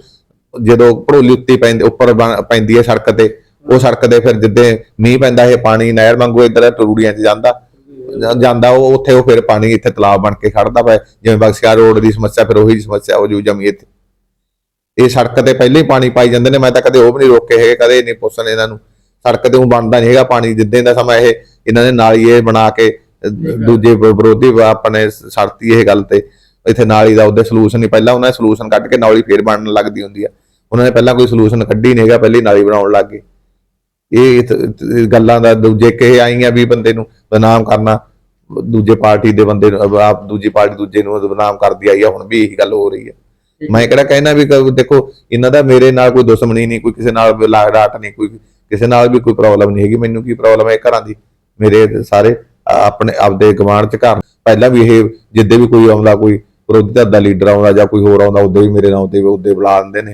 ਜਦੋਂ ਭੜੋਲੀ ਉੱਤੇ ਪੈਂਦੀ ਉੱਪਰ ਬਣ- ਪੈਂਦੀ ਹੈ ਸੜਕ ਤੇ ਉਹ ਸੜਕ ਦੇ ਫਿਰ ਜਿੱਦੇ ਮੀਂਹ ਪੈਂਦਾ ਇਹ ਪਾਣੀ ਨਹਿਰ ਵਾਂਗੂ ਇੱਧਰ ਟਰੂੜੀਆਂ 'ਚ ਜਾਂਦਾ। ਜਾਂ- ਜਾਂਦਾ ਉਹ ਉੱਥੇ ਉਹ ਫਿਰ ਪਾਣੀ ਇੱਥੇ ਤਲਾਬ ਬਣ ਕੇ ਖੜਦਾ ਪਿਆ। ਜਿਵੇਂ ਬਖਸ਼ਿਆ ਰੋਡ ਦੀ ਸਮੱਸਿਆ ਫਿਰ ਉਹੀ ਸਮੱਸਿਆ ਹੋ ਜੂ ਜਮੀ ਇੱਥੇ। ਇਹ ਸੜਕ ਤੇ ਪਹਿਲੇ ਹੀ ਪਾਣੀ ਪਾਈ ਜਾਂਦੇ ਨੇ ਮੈਂ ਤਾਂ ਕਦੇ ਉਹ ਵੀ ਨਹੀਂ ਰੋਕੇ ਹੈਗੇ ਕਦੇ ਨਹੀਂ ਪੁੱਛਣ ਇਹਨਾਂ ਨੂੰ। ਸੜਕ ਤੇ ਉਹ ਬਣਦਾ ਨਹੀਂ ਹੈਗਾ ਪਾਣੀ ਜਿੱਦਾਂ ਦਾ ਸਮਾਂ ਇਹ ਇਹਨਾਂ ਨੇ ਨਾਲੀ ਇਹ ਬਣਾ ਕੇ ਅਹ, ਦੂਜੇ ਵਿ- ਵਿਰੋਧੀ ਆਪਣੇ ਸੜਤੀ ਇਹ ਗੱਲ ਤੇ। ਇੱਥੇ ਨਾਲੀ ਦਾ ਉਹਦੇ ਸੋਲੂਸ਼ਨ ਨਹੀਂ ਪਹਿਲਾਂ ਉਹਨਾਂ ਨੇ ਸੋਲੂਸ਼ਨ ਕੱਢ ਕੇ ਨਾਲੀ ਫੇਰ ਬਣਨ ਲੱਗਦੀ ਹੁੰਦੀ ਆ। ਉਹਨਾਂ ਨੇ ਪਹਿਲਾਂ ਕੋਈ ਸੋਲੂਸ਼ਨ ਕੱਢੀ ਨਹੀਂ ਹੈਗਾ ਪਹਿਲੀ ਨਾਲੀ ਬਣਾਉਣ ਲੱਗ ਗਏ। ਇਹ ਗੱਲਾਂ ਦਾ ਦੂਜੇ ਕਹੇ ਆਈਆਂ ਵੀ ਬੰਦੇ ਨੂੰ ਬਦਨਾਮ ਕਰਨਾ ਦੂਜੇ ਪਾਰਟੀ ਦੇ ਬੰਦੇ ਨੂੰ ਆਪ ਦੂਜੀ ਪਾਰਟੀ ਦੂਜੇ ਨੂੰ ਬਦਨਾਮ ਕਰਦੀ ਆਈ ਆ ਹੁਣ ਵੀ ਇਹੀ ਗੱਲ ਹੋ ਰਹੀ ਹੈ। ਮੈਂ ਕਿਹੜਾ ਕਹਿਣਾ ਵੀ ਦੇਖੋ ਇਹਨਾਂ ਦਾ ਮੇਰੇ ਨਾਲ ਕੋਈ ਦੁਸ਼ਮਣੀ ਨਹੀਂ ਕੋਈ ਕਿਸੇ ਨਾਲ ਲਾਗ ਡਾਟ ਨਹੀਂ ਕੋਈ ਕਿਸੇ ਨਾਲ ਵੀ ਕੋਈ ਪ੍ਰੋਬਲਮ ਨਹੀਂ ਹੈਗੀ। ਮੈਨੂੰ ਕੀ ਪ੍ਰੋਬਲਮ ਹੈ ਘਰਾਂ ਦੀ? ਮੇਰੇ ਸਾਰੇ ਆਪਣੇ ਆਪਦੇ ਗਵਾਂਢ ਚ ਘਰ। ਪਹਿਲਾਂ ਵੀ ਇਹ ਜਿੱਦੇ ਵੀ ਕੋਈ ਆਉਂਦਾ ਕੋਈ ਵਿਰੋਧੀ ਧਿਰ ਦਾ ਲੀਡਰ ਆਉਂਦਾ ਜਾਂ ਕੋਈ ਹੋਰ ਆਉਂਦਾ ਉਦੋਂ ਵੀ ਮੇਰੇ ਨਾਂ ਤੇ ਉਦੋਂ ਬੁਲਾ ਦਿੰਦੇ ਨੇ।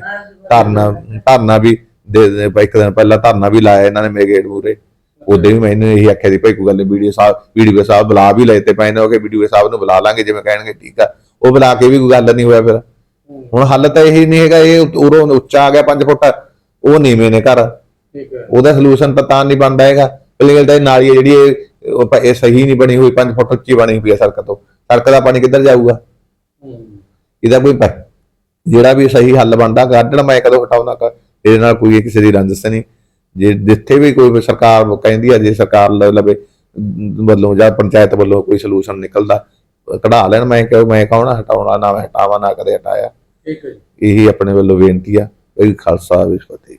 ਧਰਨਾ ਧਰਨਾ ਵੀ ਦੇ ਦੇ ਇੱਕ ਦਿਨ ਪਹਿਲਾਂ ਧਰਨਾ ਵੀ ਲਾਇਆ ਇਹਨਾਂ ਨੇ ਮੇਰੇ ਗੇਟ ਮੂਰੇ ਉਦੋਂ ਵੀ ਮੈਨੂੰ ਇਹੀ ਆਖਿਆ ਸੀ ਭਾਈ ਕੋਈ ਗੱਲ ਨਹੀਂ ਵੀਡੀਓ ਸਾਹਿਬ ਵੀਡੀਓ ਸਾਹਿਬ ਬੁਲਾ ਵੀ ਲਏ ਤੇ ਪੈਨੇ ਹੋ ਕੇ ਵੀਡੀਓ ਸਾਹਿਬ ਨੂੰ ਬੁਲਾ ਲਾਂਗੇ ਜਿਵੇਂ ਕਹਿਣਗੇ ਠੀਕ ਆ। ਉਹ ਬੁਲਾ ਕੇ ਵੀ ਕੋਈ ਗੱਲ ਨਹੀਂ ਹੋਇਆ ਫਿਰ। ਹੁਣ ਹੱਲ ਤਾਂ ਇਹੀ ਨਹੀਂ ਹੈਗਾ ਇਹ ਉਰੋਂ ਉੱਚਾ ਆ ਗਿਆ 5 ਫੁੱਟ। ਉਹ ਨੀਵੇਂ ਨੇ ਘਰ। ਠੀਕ ਹੈ। ਉਹਦਾ ਸੋਲੂਸ਼ਨ ਤਾਂ ਤਾਂ ਨਹੀਂ ਬਣਦਾ ਹੈਗਾ। ਤਾਂ ਇਹ ਨਾਲੀ ਜਿਹੜੀ ਇਹ ਉਹ ਸਹੀ ਨਹੀਂ ਬਣੀ ਹੋਈ 5 ਫੁੱਟ ਉੱਚੀ ਬਣੀ ਹੋਈ ਹੈ ਸੜਕ ਤੋਂ। ਸੜਕ ਦਾ ਪਾਣੀ ਕਿੱਧਰ ਜਾਊਗਾ? ਇਹਦਾ ਕੋਈ ਜਿਹੜਾ ਵੀ ਸਹੀ ਹੱਲ ਬਣਦਾ ਕੱਢਣ ਮੈਂ ਕਦੋਂ ਹਟਾਉਣਾ ਕਰ ਇਹਦੇ ਨਾਲ ਕੋਈ ਕਿਸੇ ਦੀ ਰੰਜਿਸ਼ ਨਹੀਂ। ਜੇ ਜਿੱਥੇ ਵੀ ਕੋਈ ਸਰਕਾਰ ਕਹਿੰਦੀ ਹੈ ਜੇ ਸਰਕਾਰ ਲ- ਲਵੇ ਵੱਲੋਂ ਜਾਂ ਪੰਚਾਇਤ ਵੱਲੋਂ ਕੋਈ ਸੋਲੂਸ਼ਨ ਨਿਕਲਦਾ ਕਢਾ ਲੈਣ ਮੈਂ ਕਿਉਂ ਮੈਂ ਕੌਣ ਆ ਹਟਾਉਣਾ ਨਾ ਹਟਾਵਾਂ ਨਾ ਕਦੇ ਹਟਾਇਆ। ਠੀਕ ਹੈ ਜੀ। ਇਹੀ ਆਪਣੇ ਵੱਲੋਂ ਬੇਨਤੀ ਆ ਕੋਈ ਖਾਲਸਾ ਵਿਸ਼ਵਤੀ